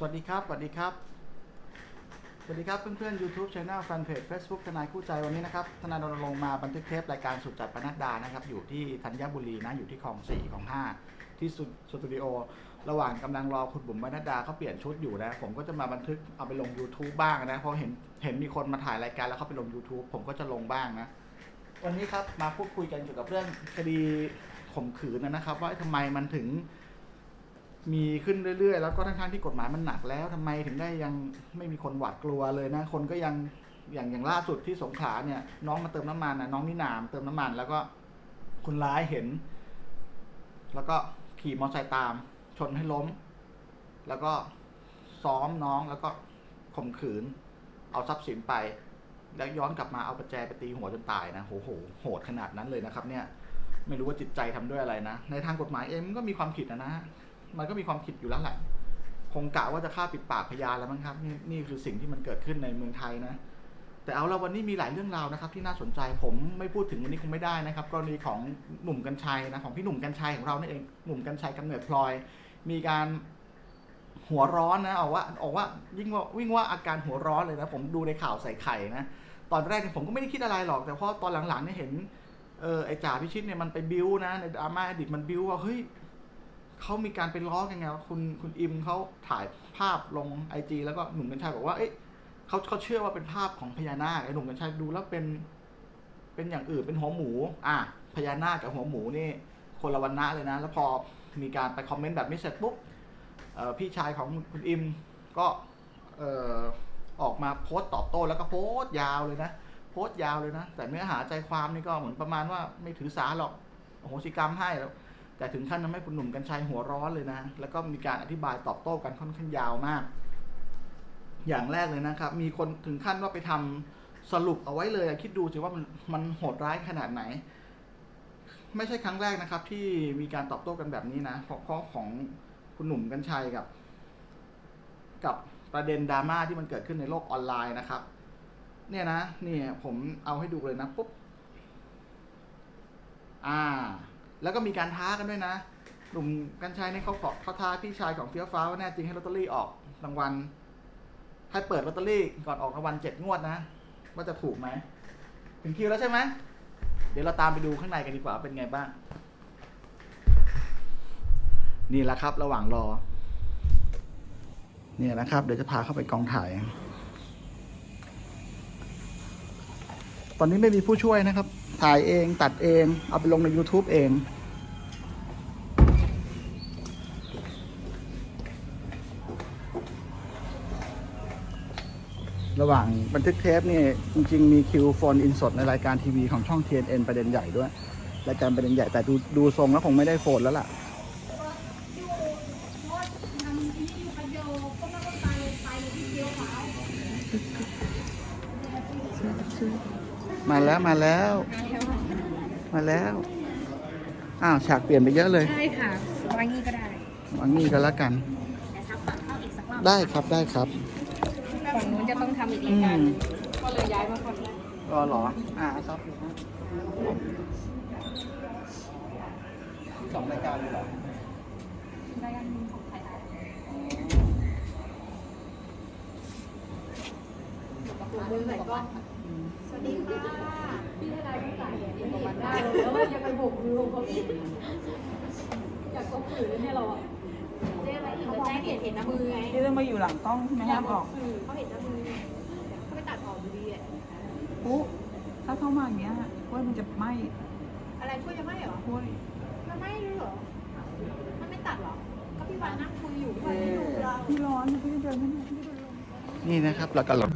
สวัสดีครับ สวัสดีครับ สวัสดีครับเพื่อนๆ YouTube Channel Fanpage Facebook ทนายคู่ใจวันนี้นะครับ ทนายรณรงค์มาบันทึกเทปรายการสุดจัดปนัดดานะครับ อยู่ที่ธัญบุรีนะ อยู่ที่คลองสี่ของห้าที่สตูดิโอ ระหว่างกำลังรอคุณบุ๋มปนัดดาเขาเปลี่ยนชุดอยู่นะ ผมก็จะมาบันทึกเอาไปลง YouTube บ้างนะ เพราะเห็นเห็นมีคนมาถ่ายรายการแล้วเขาไปลง YouTube ผมก็จะลงบ้างนะ วันนี้ครับมาพูดคุยกันเกี่ยวกับเรื่องคดีข่มขืนนะครับ ว่าทำไมมันถึง มีขึ้นเรื่อยๆ แล้วก็ทั้งๆที่กฎหมายมันหนักแล้วทำไมถึงได้ยังไม่มีคนหวาดกลัวเลยนะ คนก็ยังอย่างอย่างล่าสุดที่สงขลาเนี่ย น้องมาเติมน้ำมันนะน้องนินามเติมน้ำมัน แล้วก็คนร้ายเห็น แล้วก็ขี่มอเตอร์ไซค์ตาม ชนให้ล้ม แล้วก็ซ้อมน้องแล้วก็ข่มขืน เอาทรัพย์สินไป แล้วย้อนกลับมาเอาประแจไปตีหัวจนตายนะโหโหโหดขนาดนั้นเลยนะครับ เนี่ย ไม่รู้ว่าจิตใจทำด้วยอะไรนะในทางกฎหมายเองมันก็มีความผิดนะนะ มันก็มีความผิดอยู่แล้วแหละคงกะว่าจะฆ่าปิดปากพยานแล้วมั้งครับนี่นี่คือสิ่งที่มันเกิดขึ้นในเมืองไทยนะ แต่เอาละวันนี้มีหลายเรื่องราวนะครับ ที่น่าสนใจผมไม่พูดถึงวันนี้คงไม่ได้นะครับ กรณีของหนุ่มกัญชัยนะของพี่หนุ่มกัญชัยของเราเนี่ยเองหนุ่มกัญชัยกำเนิดพลอย มีการหัวร้อนนะเอาว่าออกว่ายิ่งว่าวิ่งว่าอาการหัวร้อนเลยนะผมดูในข่าวใส่ไข่นะตอนแรกเนี่ยผมก็ไม่ได้คิดอะไรหรอก แต่พอตอนหลังๆเนี่ยเห็นเออไอจ่าพิชิตเนี่ยมันไปบิ้วนะในดราม่าอดีตมันบิ้วว่าเฮ้ย เขามีการไปล้อกันไงว่าคุณคุณอิมเขาถ่ายภาพลงไอจีแล้วก็หนุ่มกัญชัยบอกว่า เอ๊ะเขาเขาเชื่อว่าเป็นภาพของพญานาคไอหนุ่มกัญชัยดูแล้วเป็น เป็นอย่างอื่นเป็นหัวหมู อะพญานาคกับหัวหมูนี่คนละวันนะเลยนะ แล้วพอมีการไปคอมเมนต์แบบนี้เสร็จปุ๊บพี่ชายของคุณอิมก็เอ่อออกมาโพสต์ตอบโต้แล้วก็โพสต์ยาวเลยนะโพสต์ยาวเลยนะ แต่เนื้อหาใจความนี่ก็เหมือนประมาณว่าไม่ถือสาหรอกโอโหสิกรรมให้แล้ว แต่ถึงขั้นทำให้คุณหนุ่มกัญชัยหัวร้อนเลยนะ แล้วก็มีการอธิบายตอบโต้กันค่อนข้างยาวมาก อย่างแรกเลยนะครับ มีคนถึงขั้นว่าไปทำสรุปเอาไว้เลยคิดดูสิว่ามันมันโหดร้ายขนาดไหน ไม่ใช่ครั้งแรกนะครับ ที่มีการตอบโต้กันแบบนี้นะเพราะของคุณหนุ่มกัญชัยกับ กับประเด็นดราม่าที่มันเกิดขึ้นในโลกออนไลน์นะครับ เนี่ยนะ เนี่ยผมเอาให้ดูเลยนะปุ๊บ อ่า แล้วก็มีการท้ากันด้วยนะกลุ่มกัญชัยเนี่ยเขาขอเขาท้าพี่ชายของเฟี้ยวฟ้าว่าแน่จริงให้ลอตเตอรี่ออกรางวัลให้เปิดลอตเตอรี่ก่อนออกรางวัลเจ็ดงวดนะว่าจะถูกไหมถึงคิวแล้วใช่ไหมเดี๋ยวเราตามไปดูข้างในกันดีกว่าเป็นไงบ้าง นี่แหละครับ ระหว่างรอ เนี่ยนะครับ เดี๋ยวจะพาเข้าไปกองถ่าย ตอนนี้ไม่มีผู้ช่วยนะครับ ถ่ายเองตัดเอง เอาไปลงใน YouTube เองระหว่างบันทึกเทปนี่จริง ๆ มีคิวโฟนอินสดในรายการทีวีของช่อง TNN ประเด็นใหญ่ด้วย รายการประเด็นใหญ่แต่ดูดูทรงแล้วคงไม่ได้โฟนแล้วล่ะ มาแล้วมาแล้ว มาแล้ว อ้าวฉากเปลี่ยนไปเยอะเลย ใช่ค่ะวางงี้ก็ได้วางนี่ก็แล้วกัน แต่ถ้าฝั่งเข้าอีกสักรอบได้ครับได้ครับฝั่งนู้นจะต้องทำอีกรายการหนึ่งก็เลยย้ายมาฝั่งนี้รอเหรอ อ่าครับสองรายการเลยเหรอรายการหนึ่งของไทยรัฐมือไหนก็สวัสดีค่ะพี่ทนายผู้สายเนี่ยที่บอกได้แล้วว่า ยังไปโบกมือเขาอีกอยากตบถือเนี่ยเราอะเจ๊อะไรอีกเขาแจ้งเห็นเห็นน้ำมือไงที่ต้องมาอยู่หลังกล้องใช่ไหมห้ามออกสื่อเขาเห็นน้ำมือเขาไปตัดออกอยู่ดีอะปุ๊ถ้าเข้ามาอย่างเงี้ยกล้วยมันจะไหม้อะไรช่วยจะไม่เหรอกล้วยมันไม่รู้เหรอมันไม่ตัดเหรอก็พี่วันนั่งคุยอยู่พี่วันไม่ดูเราพี่ร้อนนะพี่เดินไม่ได้พี่เดินลงนี่นะครับแล้วก็หลบ